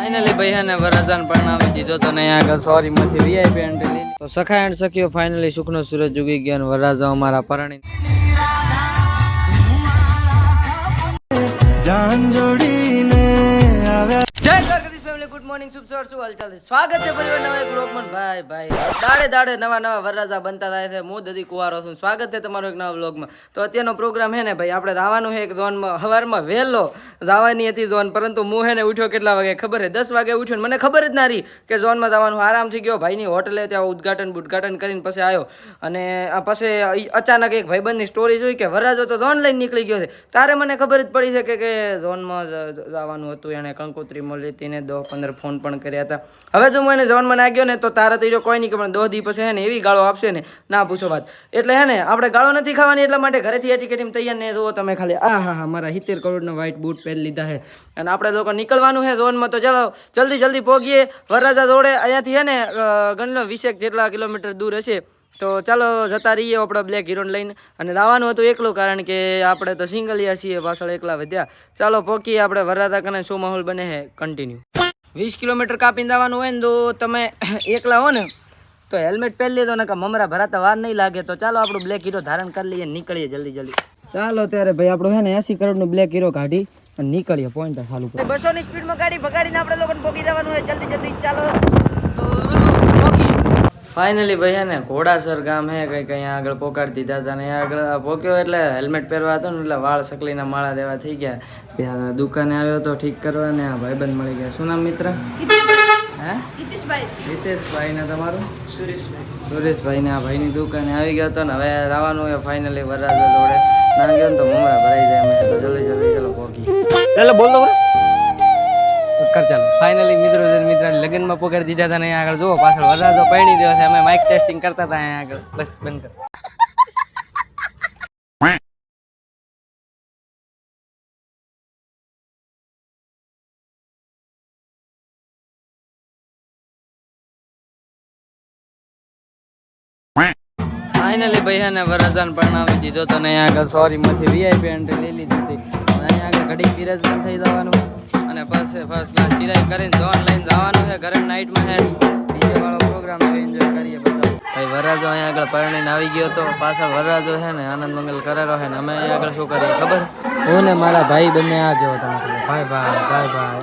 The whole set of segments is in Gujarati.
ફાઇનલી ભૈયાને વરદાન પરણાવી દીધો. તો ને આગળ સોરી માંથી વીઆઈપી એન્ટ્રી લીધી. તો સખા એન્ડ સખીઓ ફાઇનલી સુખનો સૂરજ ઉગી ગયો અને વરરાજા અમારા પરણી જાન ગુડ મોર્નિંગ શુભ સવાર, શું હાલચાલ સ્વાગત છે પરિવાર નવા એક બ્લોગમાં ભાઈ ભાઈ, દાડે દાડે નવા નવા વરરાજા બનતા થાય છે. હું દદી કુવારો છું. સ્વાગત છે તમારો એક નવા બ્લોગમાં તો અત્યારનો પ્રોગ્રામ હે ને, ભાઈ, આપણે જવાનું છે એક ઝોનમાં. સવારમાં વહેલો જવાની હતી ઝોન, પરંતુ હું હે ને ઉઠ્યો કેટલા વાગે? ખબર છે? દસ વાગે ઉઠ્યો મને ખબર જ ના રહી કે ઝોનમાં જવાનું આરામથી ગયો. ભાઈની હોટલે ત્યાં ઉદઘાટન ઉદઘાટન કરીને પછી આવ્યો. અને પછી અચાનક એક ભાઈબંધની સ્ટોરી જોઈ કે વરરાજો તો ઝોન લઈને નીકળી ગયો છે. તારે મને ખબર જ પડી છે કે ઝોનમાં જવાનું હતું. એણે કંકોત્રી મળી હતી ને દો પંદર ફોન પણ કર્યા હતા. હવે જો હું એને ઝોનમાં ના ગયો ને તો તારા તો ઈ કોઈ નહીં કે પણ દો દી પછી હે ને એવી ગાળો આપશે ને ના પૂછો વાત. એટલે હે ને આપણે ગાળો નથી ખાવાની એટલા માટે ઘરેથી એટીકેટીમ તૈયાર ને જુઓ તમે ખાલી. આ હા હા મારા સિત્તેર કરોડનો વ્હાઇટ બૂટ પહેરી લીધા છે. અને આપણે લોકો નીકળવાનું છે ઝોનમાં તો ચાલો જલ્દી જલ્દી પહોંચીએ વરરાજા રોડે અહીંયાથી હે ને અ, ગણી વીસેક જેટલા કિલોમીટર દૂર હશે તો ચાલો જતા રહીએ આપણે બ્લેક હીરોને લઈને. અને લાવવાનું હતું એકલું કારણ કે આપણે તો સિંગલિયા છીએ પાછળ એકલા વધ્યા. ચાલો પોકીએ આપણે વરરાજા કને શું માહોલ બને છે કન્ટિન્યુ વીસ કિલોમીટર કાપીને દાવાનું હોય ને તો તમે એકલા હો ને તો હેલ્મેટ પહેરી લીધો ને કે મમરા ભરાતા વાર નહીં લાગે. તો ચાલો આપણું બ્લેક હીરો ધારણ કરી લઈએ નીકળીએ જલ્દી જલ્દી. ચાલો ત્યારે ભાઈ આપણું હે ને એસી કરોડનું બ્લેક હીરો કાઢી અને નીકળીએ પોઈન્ટ ચાલુ બસો ની સ્પીડમાં ગાડી ભગાડીને આપણે લોકોને ભોગી જવાનું હોય. જલ્દી જલ્દી ચાલો. ફાઇનલી ભાઈ હે ને ઘોડાસર ગામ હે કંઈક અહીંયા આગળ પોકાડી દીધા હતા ને આગળ પોક્યો એટલે હેલ્મેટ પહેરવા હતો ને એટલે વાળ સકલીના માળા દેવા થઈ ગયા. ત્યાં દુકાને આવ્યો હતો ઠીક કરવા ને આ ભાઈબંધ મળી ગયા. શું નામ મિત્ર? હે? હિતેશભાઈ. ને તમારું? સુરેશભાઈ. સુરેશભાઈ ને આ ભાઈની દુકાને આવી ગયો હતો ને હવે આવવાનું હોય ફાઇનલી વરરાજા જોડે. ના ગયો ને તો મમરા ભરાઈ જાય અમે તો જલ્દી જલ્દી ચલો પોકી. એટલે બોલ દો કર ચાલો. ફાઇનલી મિત્રો મિત્ર લગ્નમાં પકડી દીધા હતા અહીંયા આગળ જુઓ, પાછળ વરરાજો પડી રહ્યો છે. અમે માઇક ટેસ્ટિંગ કરતા હતા અહીંયા આગળ. બસ, બંધ કર. ફાઇનલી ભાઈ ને વરરાજાને પરણાવી દીધો તો ને આગળ સોરી માંથી વીઆઈપી એન્ટ્રી લઈ લીધી હતી. અહીંયા આગળ ઘડીક બિરાજમાન થઈ જવાનું. અને પછી ફર્સ્ટ ક્લાસ સિલાઈ કરીને જોન લઈને જવાનું છે. ઘરે નાઇટમાં છે. ડીજે વાળો પ્રોગ્રામ એન્જોય કરીએ. ભાઈ વરરાજો અહીંયા આગળ પરણીને આવી ગયો હતો પાછળ વરરાજો છે ને આનંદ મંગલ કરેલો છે ને અમે અહીંયા આગળ શું કરીએ ખબર? હું ને મારા ભાઈ બંને આ જો તમે ભાઈ ભાઈ ભાઈ ભાઈ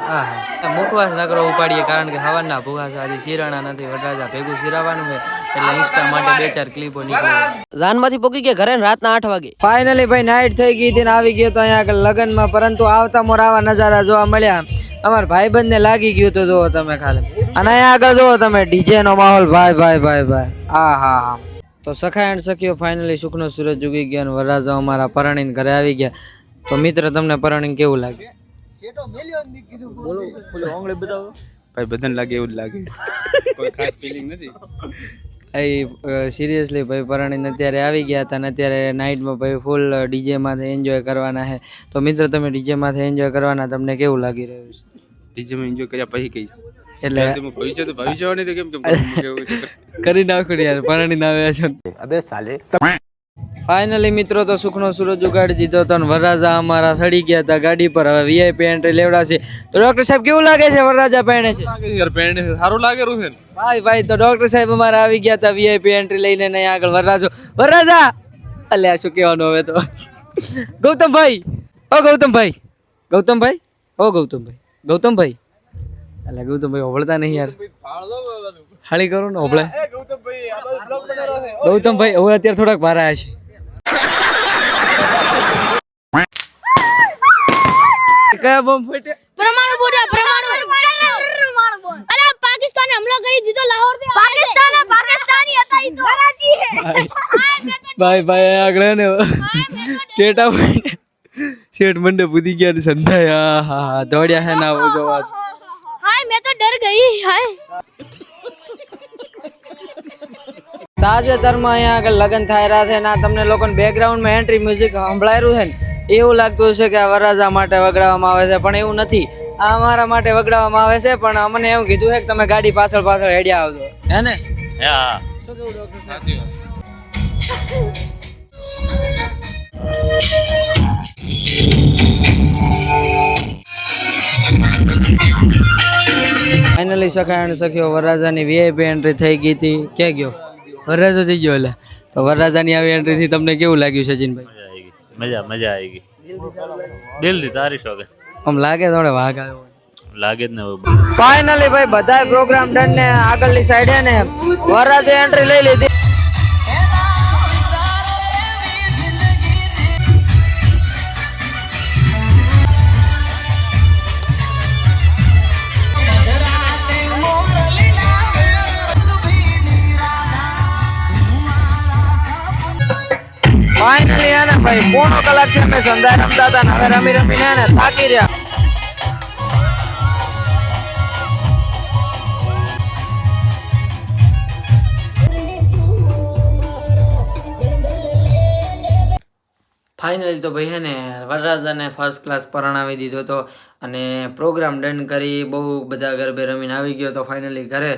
આ મુખવાસ નકરો ઉપાડીએ કારણ કે હવાના છે આજે શિરાણા નથી વરરાજા ભેગું શિરાવાનું છે એટલે ઇન્સ્ટા માટે બે ચાર ક્લિપો નીકળી જાનમાંથી પોકી ગયા ઘરે રાત રાતના આઠ વાગે. ફાઇનલી ભાઈ નાઇટ થઈ ગઈ હતી ને આવી ગયો તો અહીંયા આગળ લગનમાં પરંતુ આવતા મોર આવા નજારા જોવા મળ્યા. અમારા ભાઈબંધ ને લાગી ગયું તો જોવો તમે ખાલી. અને અહીંયા આગળ જુઓ તમે ડીજે નો માહોલ ભાઈ ભાઈ ભાઈ ભાઈ. આ હા હા. તો સખા એન્ડ સખીઓ ફાઇનલી સુખનો સૂરજ ઉગી ગયો અને વરરાજા અમારા પરણીને ઘરે આવી ગયા. તો મિત્ર તમને પરણીને કેવું લાગે? ભાઈ બધાને લાગે એવું જ લાગે. કોઈ ખાસ ફિલિંગ નથી. એ સિરિયસલી ભાઈ પરણીને અત્યારે આવી ગયા હતા ને અત્યારે નાઇટમાં ભાઈ ફૂલ ડીજેમાંથી એન્જોય કરવાના છે. તો મિત્ર તમે ડીજેમાંથી એન્જોય કરવાના તમને કેવું લાગી રહ્યું છે? ડીજેમાં એન્જોય કર્યા પછી કહીશ. એટલે ભવિષ્ય તો ભવિષ્ય નહીં તો કેમ કેમ કરું? છે? નાખો યાર પરણી ના આવ્યા છે અબે સાલે. ફાઇનલી મિત્રો તો સુખનો સૂરજ ઉગાડી દીધો હતો ને વરરાજા અમારા સડી ગયા હતા ગાડી પર. હવે વીઆઈપી એન્ટ્રી લેવડાશે તો ડોક્ટર સાહેબ કેવું લાગે છે વરરાજા પહેણે છે? યાર પેન્ટ સારું લાગે છે ભાઈ ભાઈ તો ડોક્ટર સાહેબ અમારા આવી ગયા હતા વીઆઈપી એન્ટ્રી લઈને નહીં આગળ વરરાજો. વરરાજા! અલ્યા શું કહેવાનું હવે તો? ગૌતમભાઈ ઓ ગૌતમભાઈ ગૌતમભાઈ ઓ ગૌતમભાઈ. ગૌતમભાઈ? અલ્યા ગૌતમભાઈ હોબળતા નહીં યાર. હાળી કરો ને હોબળે ગૌતમભાઈ હવે અત્યારે થોડાક બહાર આવ્યા છે. કયા બોમ્બ ફૂટ્યા? પરમાણુ બોલ્યા પરમાણુ પરમાણુ અલા પાકિસ્તાને હમલો કરી દીધો લાહોરથી પાકિસ્તાન પાકિસ્તાની હતા ઈ તો. કરાચી હે ભાઈ ભાઈ આગળ ને ટેટા ભાઈ. શેઠ મંડે પૂરી ગયા ને સંધાય. હા હા હા દોડ્યા હે ના આવો જોવા. હાય મેં તો ડર ગઈ હાય. તાજેતરમાં અહીંયા આગળ લગ્ન થાય રહ્યા છે ને આ તમને લોકોને બેકગ્રાઉન્ડમાં એન્ટ્રી મ્યુઝિક સંભળાયેલું છે ને એવું લાગતું છે કે આ વરરાજા માટે વગડાવવામાં આવે છે પણ એવું નથી. આ અમારા માટે વગડાવવામાં આવે છે પણ અમને એવું કીધું છે કે તમે ગાડી પાછળ પાછળ હેડ્યા આવજો. હે ને? હા શું કેવું ડોક્ટર સાહેબ? ફાઇનલી સખાયણ સખીઓ વરરાજાની વીઆઈપી એન્ટ્રી થઈ ગઈ હતી. ક્યાં ગયો? વરરાજો થઈ ગયો એટલે. તો વરરાજાની આવી એન્ટ્રીથી તમને કેવું લાગ્યું સચિનભાઈ? મજા મજા આવી ગઈ. દિલથી તારી શોખે આમ લાગે થોડે વાઘ આવ્યો. લાગે જ ને ફાઇનલી ભાઈ બધા પ્રોગ્રામ ડન ને આગળની સાઈડે ને વરરાજે એન્ટ્રી લઈ લીધી. ફાઇનલી આને ભાઈ, પોણો કલાક છે અમે સંધાય રમતા હતા ને હવે રમી રમીને થાકી રહ્યા. ફાઇનલી તો ભાઈ હે ને વરરાજાને ફર્સ્ટ ક્લાસ પરણાવી દીધો હતો અને પ્રોગ્રામ ડન કરી, બહુ બધા ગરબે રમીને આવી ગયો તો ફાઇનલી ઘરે.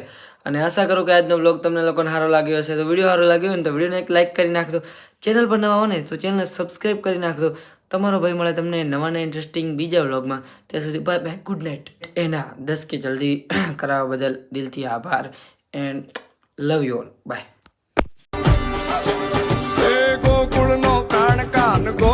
અને આશા કરું કે આજનો બ્લોગ તમને લોકોને સારો લાગ્યો હશે. તો વીડિયો સારો લાગ્યો હોય ને તો વિડીયોને એક લાઇક કરી નાખજો. ચેનલ પર નવા હો ને તો ચેનલને સબસ્ક્રાઈબ કરી નાખજો. તમારો ભાઈ મળે તમને નવા ને ઇન્ટરેસ્ટિંગ બીજા વ્લોગમાં ત્યાં સુધી બાય બાય ગુડ નાઇટ એના દસ કે જલ્દી કરાવવા બદલ દિલથી આભાર and love you all bye গান গো